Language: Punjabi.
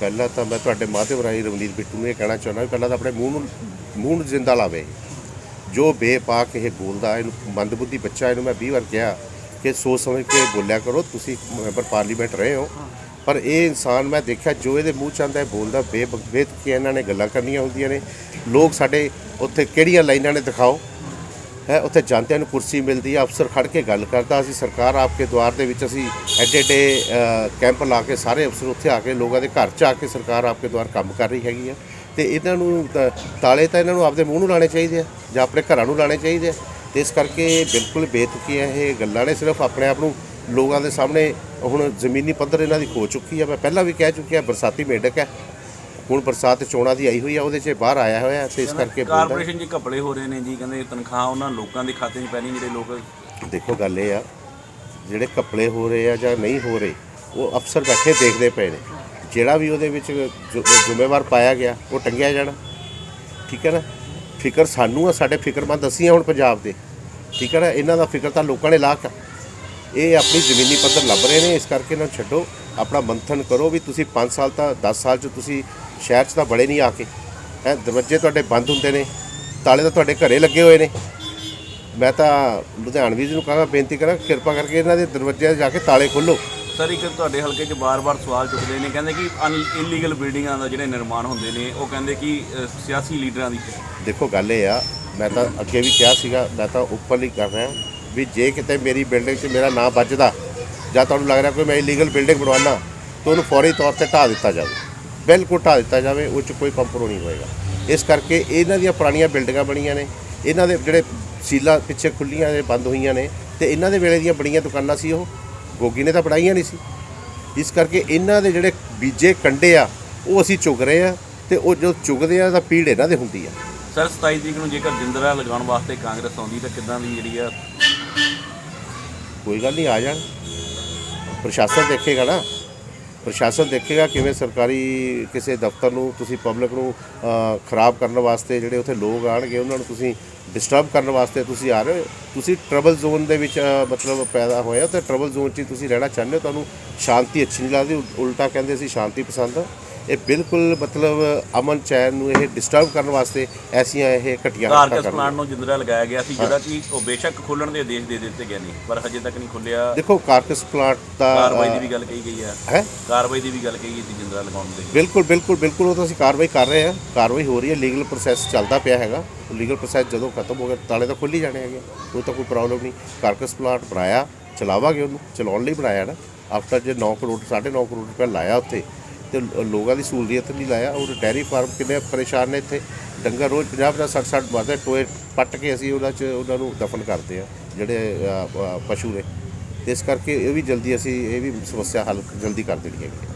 ਪਹਿਲਾਂ ਤਾਂ ਮੈਂ ਤੁਹਾਡੇ ਮਾਧਿਅਮ ਰਾਹੀਂ ਰਵਨੀਤ ਬਿੱਟੂ ਨੂੰ ਇਹ ਕਹਿਣਾ ਚਾਹੁੰਦਾ ਵੀ ਪਹਿਲਾਂ ਤਾਂ ਆਪਣੇ ਮੂੰਹ ਨੂੰ ਮੂੰਹ ਨੂੰ ਜ਼ਿੰਦਾ ਲਾਵੇ। ਜੋ ਬੇਪਾਕ ਇਹ ਬੋਲਦਾ, ਇਹਨੂੰ ਮੰਦਬੁੱਧੀ ਬੱਚਾ, ਇਹਨੂੰ ਮੈਂ 20 ਵਾਰ ਕਿਹਾ ਕਿ ਸੋਚ ਸਮਝ ਕੇ ਬੋਲਿਆ ਕਰੋ, ਤੁਸੀਂ ਮੈਂਬਰ ਪਾਰਲੀਮੈਂਟ ਰਹੇ ਹੋ। ਪਰ ਇਹ ਇਨਸਾਨ ਮੈਂ ਦੇਖਿਆ ਜੋ ਇਹਦੇ ਮੂੰਹ ਚ ਆਉਂਦਾ ਹੈ ਬੋਲਦਾ ਬੇਬੇਤ ਕਿ ਇਹਨਾਂ ਨੇ ਗੱਲਾਂ ਕਰਨੀਆਂ ਹੁੰਦੀਆਂ ਨੇ। ਲੋਕ ਸਾਡੇ ਉੱਥੇ ਕਿਹੜੀਆਂ ਲਾਈਨਾਂ ਨੇ ਦਿਖਾਓ। ਹੈ, ਉੱਥੇ ਜਾਂਦਿਆਂ ਨੂੰ ਕੁਰਸੀ ਮਿਲਦੀ ਹੈ, ਅਫਸਰ ਖੜ ਕੇ ਗੱਲ ਕਰਦਾ। ਅਸੀਂ ਸਰਕਾਰ ਆਪਕੇ ਦੁਆਰ ਦੇ ਵਿੱਚ ਅਸੀਂ ਐਡੇ ਐਡੇ ਕੈਂਪ ਲਾ ਕੇ ਸਾਰੇ ਅਫਸਰ ਉੱਥੇ ਆ ਕੇ ਲੋਕਾਂ ਦੇ ਘਰ 'ਚ ਆ ਕੇ ਸਰਕਾਰ ਆਪਕੇ ਦੁਆਰ ਕੰਮ ਕਰ ਰਹੀ ਹੈਗੀ ਆ ਤੇ ਇਹਨਾਂ ਨੂੰ ਤਾਲੇ ਤਾਂ ਇਹਨਾਂ ਨੂੰ ਆਪਦੇ ਮੂੰਹ ਨੂੰ ਲਾਣੇ ਚਾਹੀਦੇ ਆ ਜਾਂ ਆਪਣੇ ਘਰਾਂ ਨੂੰ ਲਾਣੇ ਚਾਹੀਦੇ ਆ। ਤੇ ਇਸ ਕਰਕੇ ਬਿਲਕੁਲ ਬੇਤੁਕੀ ਹੈ ਇਹ ਗੱਲਾਂ ਨੇ, ਸਿਰਫ ਆਪਣੇ ਆਪ ਨੂੰ ਲੋਕਾਂ ਦੇ ਸਾਹਮਣੇ ਹੁਣ ਜ਼ਮੀਨੀ ਪੱਧਰ ਇਹਨਾਂ ਦੀ ਖੋ ਚੁੱਕੀ ਆ ਮੈਂ ਪਹਿਲਾਂ ਵੀ ਕਹਿ ਚੁੱਕਿਆ, ਬਰਸਾਤੀ ਮੇਢਕ ਹੈ। ਹੁਣ ਬਰਸਾਤ ਚੋਣਾਂ ਦੀ ਆਈ ਹੋਈ ਆ ਉਹਦੇ 'ਚ ਬਾਹਰ ਆਇਆ ਹੋਇਆ ਤੇ ਇਸ ਕਰਕੇ ਬੋਲਦਾ ਕਾਰਪੋਰੇਸ਼ਨ 'ਚ ਘਪਲੇ ਹੋ ਰਹੇ ਨੇ ਜੀ ਕਹਿੰਦੇ ਤਨਖਾਹ ਉਹਨਾਂ ਲੋਕਾਂ ਦੇ ਖਾਤੇ 'ਚ ਪੈਣੀ ਜਿਹੜੇ ਲੋਕ ਦੇਖੋ ਗੱਲ ਇਹ ਆ ਜਿਹੜੇ ਕੱਪੜੇ ਹੋ ਰਹੇ ਆ ਜਾਂ ਨਹੀਂ ਹੋ ਰਹੇ ਉਹ ਅਫਸਰ ਬੈਠੇ ਦੇਖਦੇ ਪਏ ਨੇ। ਜਿਹੜਾ ਵੀ ਉਹਦੇ ਵਿੱਚ ਜ਼ੁ- ਜ਼ਿੰਮੇਵਾਰ ਪਾਇਆ ਗਿਆ ਉਹ ਟੰਗਿਆ ਜਾਣਾ। ਠੀਕ ਹੈ ਨਾ? ਫਿਕਰ ਸਾਨੂੰ ਆ ਸਾਡੇ ਫਿਕਰਮੰਦ ਅਸੀਂ ਆ ਹੁਣ ਪੰਜਾਬ ਦੇ। ਠੀਕ ਹੈ ਨਾ? ਇਹਨਾਂ ਦਾ ਫਿਕਰ ਤਾਂ ਲੋਕਾਂ ਨੇ ਆ ਇਹ ਆਪਣੀ ਜ਼ਮੀਨੀ ਪੱਧਰ ਲੱਭ ਰਹੇ ਨੇ ਇਸ ਕਰਕੇ ਇਹਨਾਂ ਨੂੰ ਛੱਡੋ। ਆਪਣਾ ਮੰਥਨ ਕਰੋ ਵੀ ਤੁਸੀਂ 5 ਸਾਲ ਤਾਂ 10 ਸਾਲ ਚ ਤੁਸੀਂ ਸ਼ਹਿਰ 'ਚ ਤਾਂ ਬੜੇ ਨਹੀਂ ਆ ਕੇ। ਹੈ ਦਰਵਾਜ਼ੇ ਤੁਹਾਡੇ ਬੰਦ ਹੁੰਦੇ ਨੇ ਤਾਲੇ ਤਾਂ ਤੁਹਾਡੇ ਘਰੇ ਲੱਗੇ ਹੋਏ ਨੇ। ਮੈਂ ਤਾਂ ਲੁਧਿਆਣਵੀ ਜੀ ਨੂੰ ਕਹਾਂਗਾ ਬੇਨਤੀ ਕਰਾਂ ਕਿਰਪਾ ਕਰਕੇ ਇਹਨਾਂ ਦੇ ਦਰਵਾਜ਼ੇ ਜਾ ਕੇ ਤਾਲੇ ਖੋਲੋ ਸਰ ਇੱਕ ਤੁਹਾਡੇ ਹਲਕੇ 'ਚ ਬਾਰ-ਬਾਰ ਸਵਾਲ ਚੁੱਕਦੇ ਨੇ ਕਹਿੰਦੇ ਕਿ ਇਲੀਗਲ ਬਿਲਡਿੰਗਾਂ ਦਾ ਜਿਹੜੇ ਨਿਰਮਾਣ ਹੁੰਦੇ ਨੇ ਉਹ ਕਹਿੰਦੇ ਕਿ ਸਿਆਸੀ ਲੀਡਰਾਂ ਦੀ। ਦੇਖੋ ਗੱਲ ਇਹ ਆ ਮੈਂ ਤਾਂ ਅੱਗੇ ਵੀ ਕਿਹਾ ਸੀਗਾ ਮੈਂ ਤਾਂ ਉੱਪਰਲੀ ਕਰ ਰਿਹਾ ਵੀ ਜੇ ਕਿਤੇ ਮੇਰੀ ਬਿਲਡਿੰਗ 'ਚ ਮੇਰਾ ਨਾਮ ਵੱਜਦਾ ਜਾਂ ਤੁਹਾਨੂੰ ਲੱਗ ਰਿਹਾ ਕੋਈ ਮੈਂ ਇਲੀਗਲ ਬਿਲਡਿੰਗ ਬਣਵਾਉਣਾ ਤਾਂ ਉਹਨੂੰ ਫੌਰੀ ਤੌਰ ਤੇ ਢਾਹ ਦਿੱਤਾ ਜਾਵੇ। ਬਿਲਕੁਲ ਢਾਹ ਦਿੱਤਾ ਜਾਵੇ ਉਹ 'ਚ ਕੋਈ ਕੰਪਰੋ ਨਹੀਂ ਹੋਏਗਾ। ਇਸ ਕਰਕੇ ਇਹਨਾਂ ਦੀਆਂ ਪੁਰਾਣੀਆਂ ਬਿਲਡਿੰਗਾਂ ਬਣੀਆਂ ਨੇ। ਇਹਨਾਂ ਦੇ ਜਿਹੜੇ ਸੀਲਾ ਪਿੱਛੇ ਖੁੱਲੀਆਂ ਨੇ ਬੰਦ ਹੋਈਆਂ ਨੇ ਤੇ ਇਹਨਾਂ ਦੇ ਵੇਲੇ ਦੀਆਂ ਬੜੀਆਂ ਦੁਕਾਨਾਂ ਸੀ ਉਹ। ਗੋਗੀ ਨੇ ਤਾਂ ਬਣਾਈਆਂ ਨਹੀਂ ਸੀ। ਇਸ ਕਰਕੇ ਇਹਨਾਂ ਦੇ ਜਿਹੜੇ ਬੀਜੇ ਕੰਡੇ ਆ ਉਹ ਅਸੀਂ ਚੁਗ ਰਹੇ ਆ ਤੇ ਉਹ ਜੋ ਚੁਗਦੇ ਆ ਤਾਂ ਪੀੜ ਇਹਨਾਂ ਦੇ ਹੁੰਦੀ ਆ। ਸਰ 27 ਤਰੀਕ ਨੂੰ ਜੇਕਰ ਜਿੰਦਰਾ ਲਗਾਉਣ ਵਾਸਤੇ ਕਾਂਗਰਸ ਆਉਂਦੀ ਤਾਂ ਕਿੱਦਾਂ ਦੀ ਜਿਹੜੀ ਆ? ਕੋਈ ਗੱਲ ਨਹੀਂ ਆ ਜਾਣ। ਪ੍ਰਸ਼ਾਸਨ ਦੇਖੇਗਾ ਨਾ। ਪ੍ਰਸ਼ਾਸਨ ਦੇਖੇਗਾ ਕਿਵੇਂ ਸਰਕਾਰੀ ਕਿਸੇ ਦਫ਼ਤਰ ਨੂੰ, ਤੁਸੀਂ ਪਬਲਿਕ ਨੂੰ ਖਰਾਬ ਕਰਨ ਵਾਸਤੇ ਜਿਹੜੇ ਉੱਥੇ ਲੋਕ ਆਣਗੇ ਉਹਨਾਂ ਨੂੰ ਤੁਸੀਂ ਡਿਸਟਰਬ ਕਰਨ ਵਾਸਤੇ ਤੁਸੀਂ ਆ ਰਹੇ ਹੋ ਤੁਸੀਂ ਟਰਬਲ ਜ਼ੋਨ ਦੇ ਵਿੱਚ ਮਤਲਬ ਪੈਦਾ ਹੋਏ ਹੋ ਤੇ ਟਰਬਲ ਜ਼ੋਨ 'ਚ ਹੀ ਤੁਸੀਂ ਰਹਿਣਾ ਚਾਹੁੰਦੇ ਹੋ, ਤੁਹਾਨੂੰ ਸ਼ਾਂਤੀ ਅੱਛੀ ਨਹੀਂ ਲੱਗਦੀ, ਉਲਟਾ ਕਹਿੰਦੇ ਸੀ ਸ਼ਾਂਤੀ ਪਸੰਦ ਆ। ਇਹ ਬਿਲਕੁਲ ਮਤਲਬ ਅਮਨ ਚੈਨ ਨੂੰ ਇਹ ਡਿਸਟਰਬ ਕਰਨ ਵਾਸਤੇ ਐਸੀਆਂ ਇਹ ਘਟੀਆਂ ਕਾਰਕਸ ਪਲਾਂਟ ਨੂੰ ਜਿੰਦਰਾ ਲਗਾਇਆ ਗਿਆ ਸੀ ਜਿਹੜਾ ਕਿ ਉਹ ਬੇਸ਼ੱਕ ਖੋਲਣ ਦੇ ਆਦੇਸ਼ ਦੇ ਦਿੱਤੇ ਗਏ ਨੇ ਪਰ ਹਜੇ ਤੱਕ ਨਹੀਂ ਖੁੱਲਿਆ। ਦੇਖੋ ਕਾਰਕਸ ਪਲਾਂਟ ਦਾ ਕਾਰਵਾਈ ਦੀ ਵੀ ਗੱਲ ਕਹੀ ਗਈ ਆ। ਹੈ? ਕਾਰਵਾਈ ਦੀ ਵੀ ਗੱਲ ਕਹੀ ਗਈ ਸੀ ਜਿੰਦਰਾ ਲਗਾਉਣ ਦੇ। ਬਿਲਕੁਲ ਬਿਲਕੁਲ ਬਿਲਕੁਲ ਉਹ ਤਾਂ ਅਸੀਂ ਕਾਰਵਾਈ ਕਰ ਰਹੇ ਹਾਂ। ਕਾਰਵਾਈ ਹੋ ਰਹੀ ਹੈ ਲੀਗਲ ਪ੍ਰੋਸੈਸ ਚੱਲਦਾ ਪਿਆ ਹੈਗਾ। ਲੀਗਲ ਪ੍ਰੋਸੈਸ ਜਦੋਂ ਖਤਮ ਹੋ ਗਿਆ ਤਾਲੇ ਤਾਂ ਖੁੱਲ ਹੀ ਜਾਣੇ ਹੈਗੇ ਉਹ ਤਾਂ ਕੋਈ ਪ੍ਰੋਬਲਮ ਨਹੀਂ। ਕਾਰਕਸ ਪਲਾਂਟ ਬਣਾਇਆ ਚਲਾਵਾਂਗੇ ਉਹਨੂੰ। ਚਲਾਉਣ ਲਈ ਬਣਾਇਆ ਨਾ। ਆਫਟਰ ਜੇ 9 ਕਰੋੜ 9.5 ਕਰੋੜ ਰੁਪਏ ਲਾਇਆ ਉੱਥੇ ਤੇ ਲੋਕਾਂ ਦੀ ਸਹੂਲੀਅਤ ਨਹੀਂ ਲਾਇਆ। ਉਹ ਡੈਰੀ ਫਾਰਮ ਕਿੰਨੇ ਪਰੇਸ਼ਾਨ ਨੇ ਇੱਥੇ। ਡੰਗਰ ਰੋਜ਼ 50 50 60 60 ਮਰਦੇ ਟੋਏ ਪੱਟ ਕੇ ਅਸੀਂ ਉਹਨਾਂ 'ਚ ਉਹਨਾਂ ਨੂੰ ਦਫਨ ਕਰਦੇ ਆ ਜਿਹੜੇ ਪਸ਼ੂ ਨੇ। ਤੇ ਇਸ ਕਰਕੇ ਇਹ ਵੀ ਜਲਦੀ ਅਸੀਂ, ਇਹ ਵੀ ਸਮੱਸਿਆ ਹੱਲ ਜਲਦੀ ਕਰ ਦੇਣੀ ਹੈਗੀ।